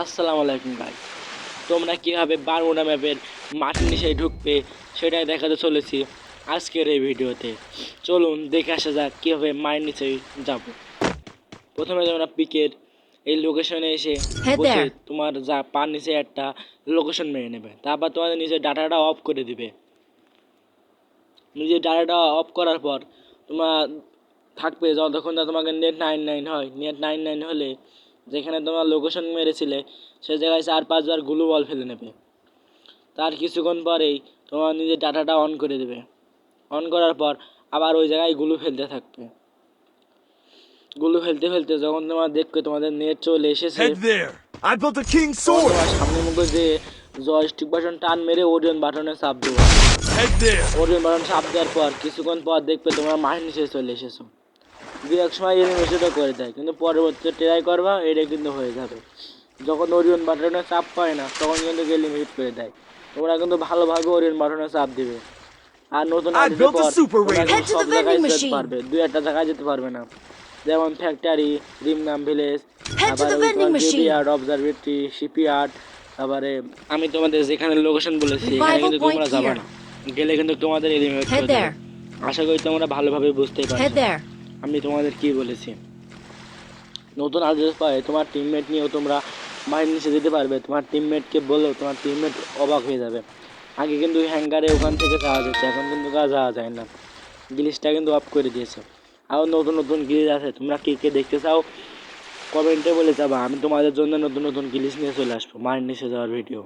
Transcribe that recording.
আসসালামু আলাইকুম ভাই। তোমরা কীভাবে বারমুডা ম্যাপের মাটির নিচে ঢুকবে সেটাই দেখাতে চলেছি আজকের এই ভিডিওতে। চলুন দেখে আসা যাক কীভাবে মায়ের নিচে যাব। প্রথমে তোমরা পিকের এই লোকেশনে এসে বসে তোমার যা পার নিচে একটা লোকেশন মেরে নেবে। তারপর তোমাদের নিজের ডাটাটা অফ করে দিবে। নিজের ডাটাটা অফ করার পর তোমার থাকবে যতক্ষণ না তোমাকে নেট নাইন নাইন হয় নেট নাইন নাইন হলে যেখানে তোমার লোকেশন মেরেছিলে সে জায়গায় চার পাঁচবার গ্লু বল ফেলে নেবে। তার কিছুক্ষণ পরেই তোমার নিজের ডাটাটা অন করে দেবে। অন করার পর আবার ওই জায়গায় গ্লু ফেলতে থাকবে। গ্লু ফেলতে ফেলতে যখন তোমার দেখবে তোমাদের নেট চলে এসেছে সামনে মুখে যে জয়স্টিক বাটন টান মেরে ওরিয়ন বাটনে চাপ দেবো। ওরিয়ন বাটন চাপ দেওয়ার পর কিছুক্ষণ পর দেখবে তোমার মায়ের নিচে চলে এসেছ। দু এক সময় এনিমেশনটা করে দেয় কিন্তু পরবর্তীতে ট্রাই করবা এটা কিন্তু হয়ে যাবে। যখন ওরিয়ন বাটনে চাপ পায় না তখন কিন্তু এলিমিনেট করে দেয়। তোমরা কিন্তু ভালোভাবে ওরিয়ন বাটনে চাপ দিবে। আর নতুন সব জায়গায় যেতে পারবে দুই একটা জায়গায় যেতে পারবে না। যেমন ফ্যাক্টরি রিমনাম ভিলেজ vending অবজারভেটরি শিপইয়ার্ড তারপরে আমি তোমাদের যেখানে লোকেশন বলেছি এখানে কিন্তু তোমরা যাবে না। গেলে কিন্তু তোমাদের এলিমিনেট আশা করি তোমরা ভালোভাবে পারছ। there. আমি তোমাদের কি বলেছি? নতুন অ্যাড্রেস পায় তোমার টিমমেট নিয়েও তোমরা মায়ের নিচে যেতে পারবে। তোমার টিমমেটকে বলেও তোমার টিমমেট অবাক হয়ে যাবে। আগে কিন্তু হ্যাঙ্গারে ওখান থেকে যাওয়া যাচ্ছে এখন কিন্তু যাওয়া যায় না। গিলিসটা কিন্তু অফ করে দিয়েছে। আরও নতুন নতুন গিলিস আছে। তোমরা কে কে দেখতে চাও কমেন্টে বলে যাবা। আমি তোমাদের জন্য নতুন নতুন গিলিস নিয়ে চলে আসব। মায়ের নিচে যাওয়ার ভিডিও